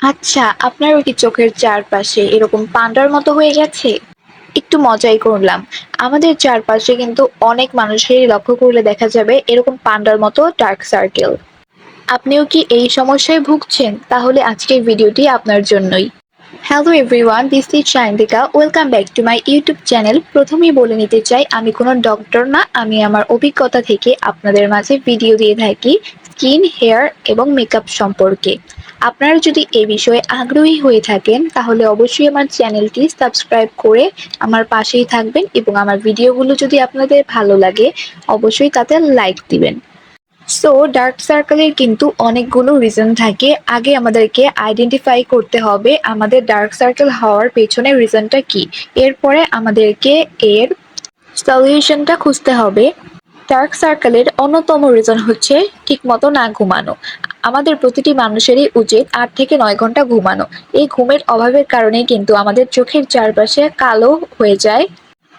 আচ্ছা, আপনারও কি চোখের চারপাশে এরকম পান্ডার মতো হয়ে গেছে? একটু মজাই করলাম। আমাদের চারপাশে কিন্তু অনেক মানুষেরই লক্ষ্য করলে দেখা যাবে এরকম পান্ডার মতো ডার্ক সার্কেল। আপনিও কি এই সমস্যায় ভুগছেন? তাহলে আজকের ভিডিওটি আপনার জন্যই। Hello everyone, this is Shayantika. Welcome back to my YouTube channel. প্রথমেই বলে নিতে চাই আমি কোনো ডক্টর না, আমি আমার অভিজ্ঞতা থেকে আপনাদের মাঝে ভিডিও দিয়ে থাকি স্কিন, হেয়ার এবং মেকআপ সম্পর্কে। আপনারা যদি এ বিষয়ে আগ্রহী হয়ে থাকেন তাহলে অবশ্যই আমার চ্যানেলটি সাবস্ক্রাইব করে আমার পাশেই থাকবেন এবং আমার ভিডিওগুলো যদি আপনাদের ভালো লাগে অবশ্যই তাতে লাইক দিবেন। সো ডার্ক সার্কেলের কিন্তু অনেকগুলো রিজন থাকে। আগে আমাদেরকে আইডেন্টিফাই করতে হবে আমাদের ডার্ক সার্কেল হওয়ার পেছনে রিজনটা কি। এরপরে আমাদেরকে এর সলিউশনটা খুঁজতে হবে। ডার্ক সার্কেলের অন্যতম রিজন হচ্ছে ঠিকমতো না ঘুমানো। আমাদের প্রতিটি মানুষেরই উচিত আট থেকে নয় ঘণ্টা ঘুমানো। এই ঘুমের অভাবের কারণে কিন্তু আমাদের চোখের চারপাশে কালো হয়ে যায়।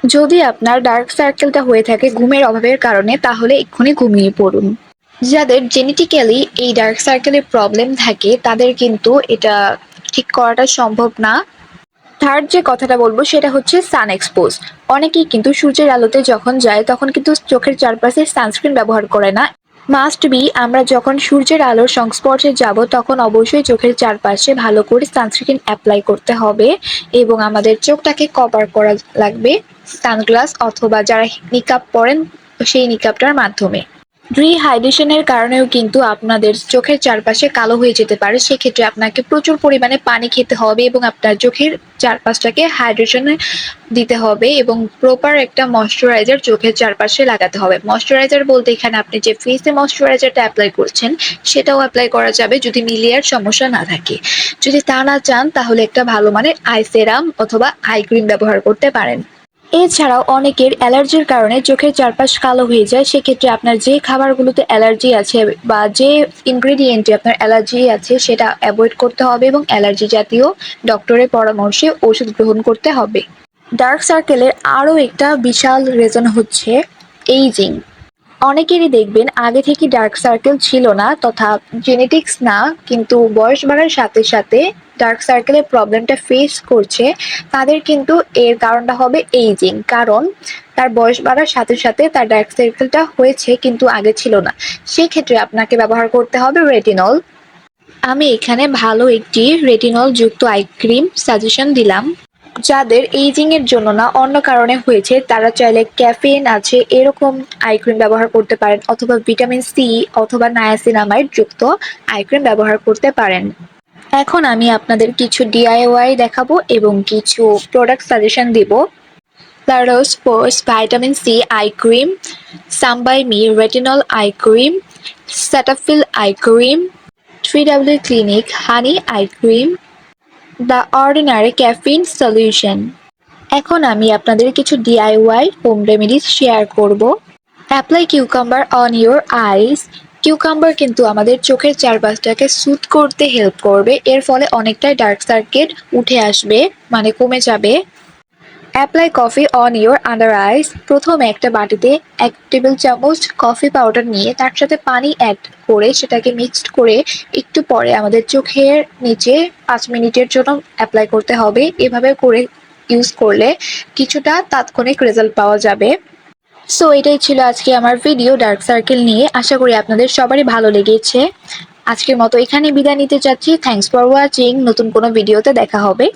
যদি আপনার ডার্ক সার্কেলটা হয়ে থাকে ঘুমের অভাবের কারণে, তাহলে এক্ষুনি ঘুমিয়ে পড়ুন। যাদের জেনেটিক্যালি এই ডার্ক সার্কেলের প্রবলেম থাকে, তাদের কিন্তু এটা ঠিক করাটা সম্ভব না। থার্ড যে কথাটা বলব সেটা হচ্ছে সান এক্সপোজ অনেকেই কিন্তু সূর্যের আলোতে যখন যায়, তখন কিন্তু চোখের চারপাশে সানস্ক্রিন ব্যবহার করে না। মাস্ট বি আমরা যখন সূর্যের আলোর সংস্পর্শে যাব, তখন অবশ্যই চোখের চারপাশে ভালো করে সানস্ক্রিন অ্যাপ্লাই করতে হবে এবং আমাদের চোখটাকে কভার করা লাগবে সানগ্লাস অথবা যারা নিকাপ পরেন, সেই নিকাপটার মাধ্যমে। ডিহাইড্রেশনের কারণেও কিন্তু আপনাদের চোখের চারপাশে কালো হয়ে যেতে পারে। সেক্ষেত্রে আপনাকে প্রচুর পরিমাণে পানি খেতে হবে এবং আপনার চোখের চারপাশটাকে হাইড্রেশনে দিতে হবে এবং প্রপার একটা ময়শ্চারাইজার চোখের চারপাশে লাগাতে হবে। ময়শ্চারাইজার বলতে এখানে আপনি যে ফেসে ময়শ্চারাইজারটা অ্যাপ্লাই করছেন, সেটাও অ্যাপ্লাই করা যাবে যদি মিলিয়ার সমস্যা না থাকে। যদি তা না চান, তাহলে একটা ভালো মানের আই সেরাম অথবা আই ক্রিম ব্যবহার করতে পারেন। এছাড়াও অনেকের অ্যালার্জির কারণে চোখের চারপাশ কালো হয়ে যায়। সেক্ষেত্রে আপনার যে খাবারগুলোতে অ্যালার্জি আছে বা যে ইনগ্রেডিয়েন্টে আপনার অ্যালার্জি আছে, সেটা অ্যাভয়েড করতে হবে এবং অ্যালার্জি জাতীয় ডক্টরের পরামর্শে ওষুধ গ্রহণ করতে হবে। ডার্ক সার্কেলের আরও একটা বিশাল রিজন হচ্ছে এইজিং। অনেকেরই দেখবেন আগে থেকে ডার্ক সার্কেল ছিল না তথা জেনেটিক্স না, কিন্তু বয়স বাড়ার সাথে সাথে ডার্ক সার্কেলের প্রবলেমটা ফেস করছে। তাদের কিন্তু এর কারণটা হবে এইজিং কারণ তার বয়স বাড়ার সাথে সাথে তার ডার্ক সার্কেলটা হয়েছে, কিন্তু আগে ছিল না। সেক্ষেত্রে আপনাকে ব্যবহার করতে হবে রেটিনল আমি এখানে ভালো একটি রেটিনল যুক্ত আই ক্রিম সাজেশন দিলাম। যাদের এইজিং এর জন্য না, অন্য কারণে হয়েছে, তারা চাইলে ক্যাফেইন আছে, এরকম আই ক্রিম ব্যবহার করতে পারেন, অথবা ভিটামিন সি অথবা নায়াসিনামাইড যুক্ত আই ক্রিম ব্যবহার করতে পারেন। এখন আমি আপনাদের কিছু ডিআইওয়াই দেখাবো এবং কিছু প্রোডাক্ট সাজেশন দিব। La Roche Posay vitamin C eye cream Some By Mi retinol eye cream Cetaphil eye cream three W clinic honey eye cream the ordinary caffeine solution. এখন আমি আপনাদের কিছু ডিআইওয়াই হোম রেমেডিস শেয়ার করব। Apply cucumber on your eyes cucumber কিন্তু আমাদের চোখের চারপাশটাকে suit করতে help করবে। এর ফলে অনেকটাই ডার্ক সার্কিট উঠে আসবে মানে কমে যাবে। Apply coffee on your under eyes প্রথমে একটা বাটিতে এক টেবিল চামচ কফি পাউডার নিয়ে তার সাথে পানি অ্যাড করে সেটাকে মিক্সড করে একটু পরে আমাদের চোখের নিচে পাঁচ মিনিটের জন্য অ্যাপ্লাই করতে হবে। এভাবে করে ইউজ করলে কিছুটা তাৎক্ষণিক রেজাল্ট পাওয়া যাবে। সো এটাই ছিল আজকে আমার ভিডিও ডার্ক সার্কেল নিয়ে। আশা করি আপনাদের সবারই ভালো লেগেছে। আজকের মতো এখানে বিদায় নিতে চাচ্ছি। থ্যাংকস ফর ওয়াচিং নতুন কোনো ভিডিওতে দেখা হবে।